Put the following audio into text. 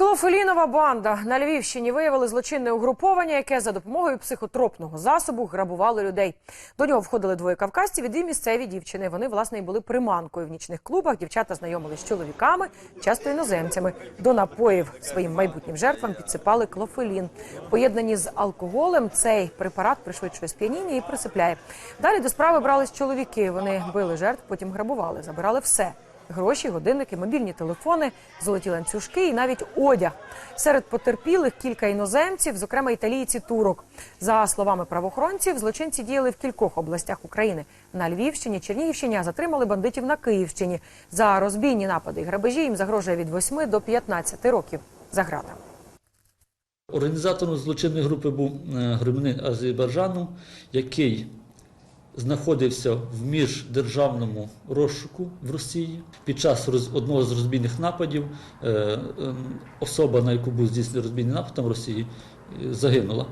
Клофелінова банда на Львівщині виявили злочинне угруповання, яке за допомогою психотропного засобу грабувало людей. До нього входили двоє кавказців і дві місцеві дівчини. Вони власне і були приманкою в нічних клубах. Дівчата знайомились з чоловіками, часто іноземцями. До напоїв своїм майбутнім жертвам підсипали клофелін. Поєднані з алкоголем цей препарат пришвидшує сп'яніння і присипляє. Далі до справи брались чоловіки. Вони били жертв, потім грабували, забирали все. Гроші, годинники, мобільні телефони, золоті ланцюжки і навіть одяг. Серед потерпілих кілька іноземців, зокрема італійці турок. За словами правоохоронців, злочинці діяли в кількох областях України на Львівщині, Чернігівщині, а затримали бандитів на Київщині. За розбійні напади і грабежі їм загрожує від 8 до 15 років за ґратами. Організатором злочинної групи був е, громадянин Азербайджану, який знаходився в міждержавному розшуку в Росії. Під час роз- одного з розбійних нападів е, ем, особа, на яку був здійснений розбійний напад в Росії, е, загинула.